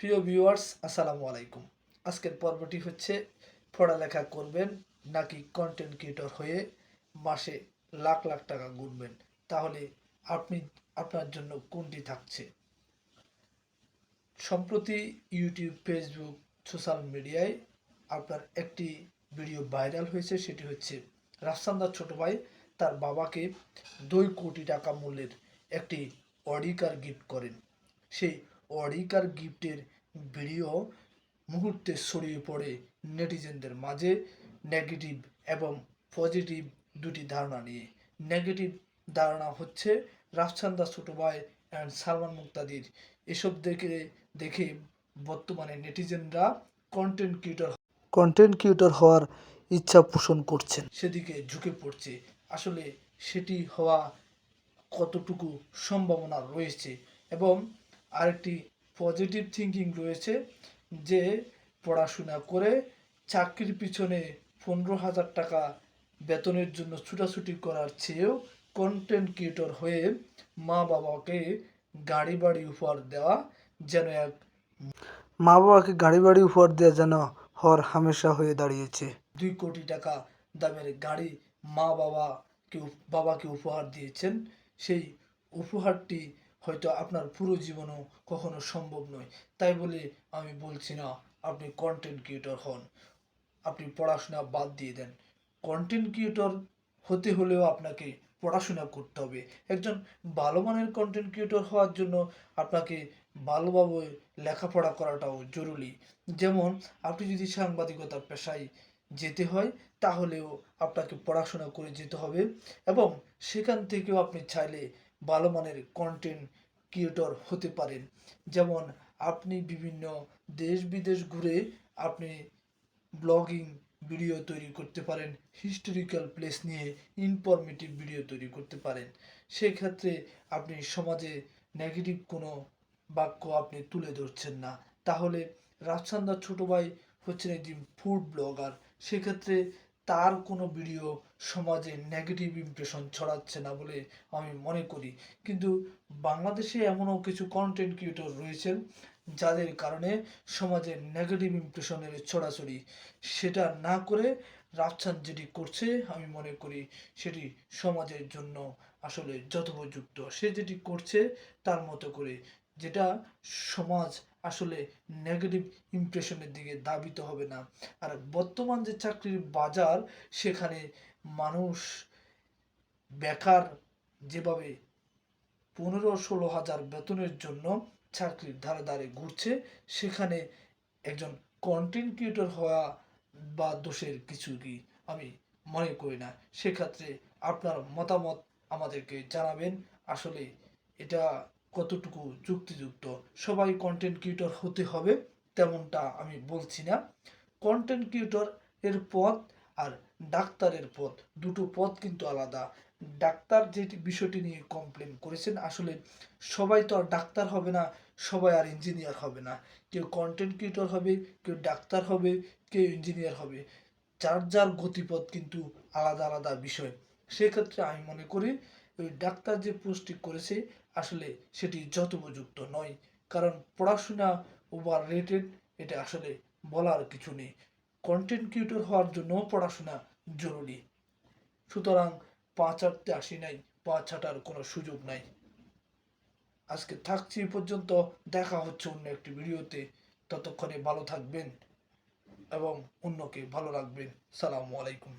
প্রিয় ভিউয়ার্স আসসালামু আলাইকুম। আজকের পর্বটি হচ্ছে, পড়ালেখা করবেন নাকি কন্টেন্ট ক্রিয়েটর হয়ে মাসে লাখ লাখ টাকা গুনবেন? তাহলে আপনি, আপনার জন্য কোনটি থাকছে? সম্প্রতি ইউটিউব ফেসবুক সোশ্যাল মিডিয়ায় আপনার একটি ভিডিও ভাইরাল হয়েছে, সেটি হচ্ছে, রাফসান্দার ছোট ভাই তার বাবাকে দুই কোটি টাকা মূল্যের একটি অডিকার গিফট করেন। সেই অডিকার গিফটের ভিডিও মুহূর্তে ছড়িয়ে পড়ে নেটিজেনদের মাঝে। নেগেটিভ এবং পজিটিভ দুটি ধারণা নিয়ে। নেগেটিভ ধারণা হচ্ছে রাফসান্দা ছোট ভাই অ্যান্ড সালমান মুক্তাদির। এসব দেখে দেখে বর্তমানে নেটিজেনরা কন্টেন্ট ক্রিয়েটর কন্টেন্ট ক্রিয়েটর হওয়ার ইচ্ছা পোষণ করছেন। সেদিকে ঝুঁকে পড়ছে। আসলে সেটি হওয়া কতটুকু সম্ভাবনা রয়েছে এবং আরেকটি পজিটিভ থিঙ্কিং রয়েছে যে পড়াশোনা করে চাকরির পিছনে পনেরো হাজার টাকা বেতনের জন্য ছুটাছুটি করার চেয়েও কন্টেন্ট ক্রিয়েটর হয়ে মা বাবাকে গাড়ি বাড়ি উপহার দেওয়া যেন এক মা বাবাকে গাড়ি বাড়ি উপহার দেওয়া যেন হর হামেশা হয়ে দাঁড়িয়েছে। দুই কোটি টাকা দামের গাড়ি মা বাবাকে বাবাকে উপহার দিয়েছেন। সেই উপহারটি হয়তো আপনার পুরো জীবনও কখনো সম্ভব নয়। তাই বলে আমি বলছি না, আপনি কন্টেন্ট ক্রিয়েটর হন। আপনি পড়াশোনা বাদ দিয়ে দেন। কন্টেন্ট ক্রিয়েটর হতে হলেও আপনাকে পড়াশোনা করতে হবে। একজন ভালো মানের কন্টেন্ট ক্রিয়েটর হওয়ার জন্য আপনাকে ভালোভাবে লেখাপড়া করাটাও জরুরি। যেমন, আপনি যদি সাংবাদিকতা পেশায় যেতে হয়, তাহলেও আপনাকে পড়াশোনা করে যেতে হবে এবং সেখান থেকেও আপনি চাইলে ভালো মানের কন্টেন্ট ক্রিয়েটর হতে পারেন। যেমন আপনি বিভিন্ন দেশ বিদেশ ঘুরে আপনি ব্লগিং ভিডিও তৈরি করতে পারেন হিস্টোরিক্যাল প্লেস নিয়ে ইনফরমেটিভ ভিডিও তৈরি করতে পারেন। সেক্ষেত্রে আপনি সমাজে নেগেটিভ কোনো বাক্য আপনি তুলে ধরছেন না। তাহলে রাজসান্দার ছোট ভাই হচ্ছেন একজন ফুড ব্লগার সেক্ষেত্রে তার কোনো ভিডিও সমাজে নেগেটিভ ইমপ্রেশন ছড়াচ্ছে না বলে আমি মনে করি। কিন্তু বাংলাদেশে এমনও কিছু কন্টেন্ট ক্রিয়েটর রয়েছেন, যাদের কারণে সমাজে নেগেটিভ ইমপ্রেশনের ছড়াছড়ি। সেটা না করে রাফসান যেটি করছে, আমি মনে করি সেটি সমাজের জন্য আসলে যথোপযুক্ত। সে যেটি করছে, তার মতো করে, যেটা সমাজ আসলে নেগেটিভ ইমপ্রেশনের দিকে দাবিত হবে না। আর বর্তমান যে চাকরির বাজার, সেখানে মানুষ বেকার যেভাবে পনেরো ষোলো হাজার বেতনের জন্য চাকরির ধারে ধারে ঘুরছে, সেখানে একজন কন্টেন্ট হওয়া বা দোষের কিছু কি আমি মনে করি না। সেক্ষেত্রে আপনার মতামত আমাদেরকে জানাবেন। আসলে এটা কতটুকু যুক্তিযুক্ত, সবাই কন্টেন্ট ক্রিয়েটর হতে হবে তেমনটা আমি বলছি না। কন্টেন্ট ক্রিয়েটর এর পথ আর ডাক্তারের পথ, দুটো পথ কিন্তু আলাদা। ডাক্তার যে বিষয়টি নিয়ে কমপ্লেন করেছেন, আসলে সবাই তো আর ডাক্তার হবে না, সবাই আর ইঞ্জিনিয়ার হবে না। কেউ কন্টেন্ট ক্রিয়েটর হবে, কেউ ডাক্তার হবে, কেউ ইঞ্জিনিয়ার হবে। যার যার গতিপথ কিন্তু আলাদা আলাদা বিষয়। সেক্ষেত্রে আমি মনে করি, ওই ডাক্তার যে পোস্টটি করেছে আসলে সেটি যথোপযুক্ত নয়। কারণ পড়াশোনা ওভার রেটেড, এটা আসলে বলার কিছু নেই। কন্টেন্ট ক্রিয়েটর হওয়ার জন্য পড়াশোনা জরুরি। সুতরাং পা চাটতে আসি নাই, পা ছাটার কোনো সুযোগ নাই। আজকে থাকছি পর্যন্ত, দেখা হচ্ছে অন্য একটি ভিডিওতে। ততক্ষণে ভালো থাকবেন এবং অন্যকে ভালো রাখবেন। সালামু আলাইকুম।